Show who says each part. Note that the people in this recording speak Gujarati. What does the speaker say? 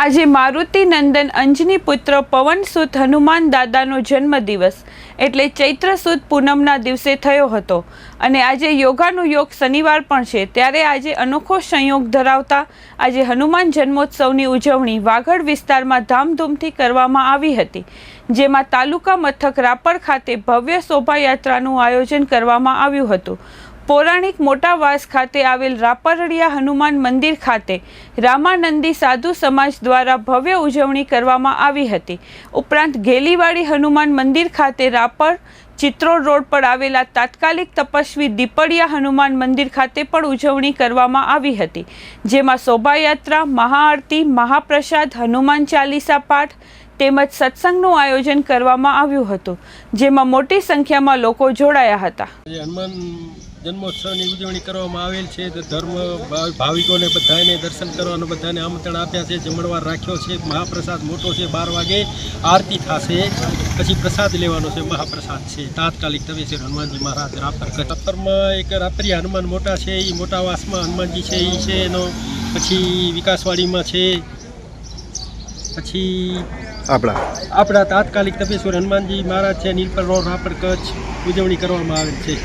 Speaker 1: આજે મારુતિ નંદન અંજની પુત્ર પવન સુત હનુમાન દાદાનો જન્મદિવસ એટલે ચૈત્ર સુદ પૂનમના દિવસે થયો હતો. અને આજે યોગાનું યોગ શનિવાર પણ છે. ત્યારે આજે અનોખો સંયોગ ધરાવતા આજે હનુમાન જન્મોત્સવની ઉજવણી વાગડ વિસ્તારમાં ધામધૂમથી કરવામાં આવી હતી. જેમાં તાલુકા મથક રાપર ખાતે ભવ્ય શોભાયાત્રાનું આયોજન કરવામાં આવ્યું હતું. પૌરાણિક મોટાવાસ ખાતે આવેલ રાપરડિયા હનુમાન મંદિર ખાતે રામાનંદી સાધુ સમાજ દ્વારા ભવ્ય ઉજવણી કરવામાં આવી હતી. ઉપરાંત ગેલીવાડી હનુમાન મંદિર ખાતે રાપર ચિત્રોડ રોડ પર આવેલા તાત્કાલિક તપસ્વી દીપડિયા હનુમાન મંદિર ખાતે પણ ઉજવણી કરવામાં આવી હતી. જેમાં શોભાયાત્રા, મહાઆરતી, મહાપ્રસાદ, હનુમાન ચાલીસા પાઠ તેમજ સત્સંગનું આયોજન કરવામાં આવ્યું હતું, જેમાં મોટી સંખ્યામાં લોકો જોડાયા હતા
Speaker 2: હનુમાન જન્મોત્સવની ઉજવણી કરવામાં આવેલ છે ધર્મ ભાવિકોને બધાને દર્શન કરવાનું બધાને આમંત્રણ આપ્યા છે, જમણવાર રાખ્યો છે, મહાપ્રસાદ મોટો છે, બાર વાગે આરતી થશે, પછી પ્રસાદ લેવાનો છે, મહાપ્રસાદ છે તાત્કાલિક તમે છે હનુમાનજી મહારાજ રાપર. રાપરમાં એક રાત્રિ હનુમાન મોટા છે એ મોટા વાસમાં હનુમાનજી છે એ છે એનો પછી વિકાસવાડીમાં છે પછી
Speaker 3: આપણા.
Speaker 2: આપણા તાત્કાલિક તપેશ્વર હનુમાનજી મહારાજ છે નીલપર રોડ રાપર કચ્છ ઉજવણી કરવામાં આવેલ છે.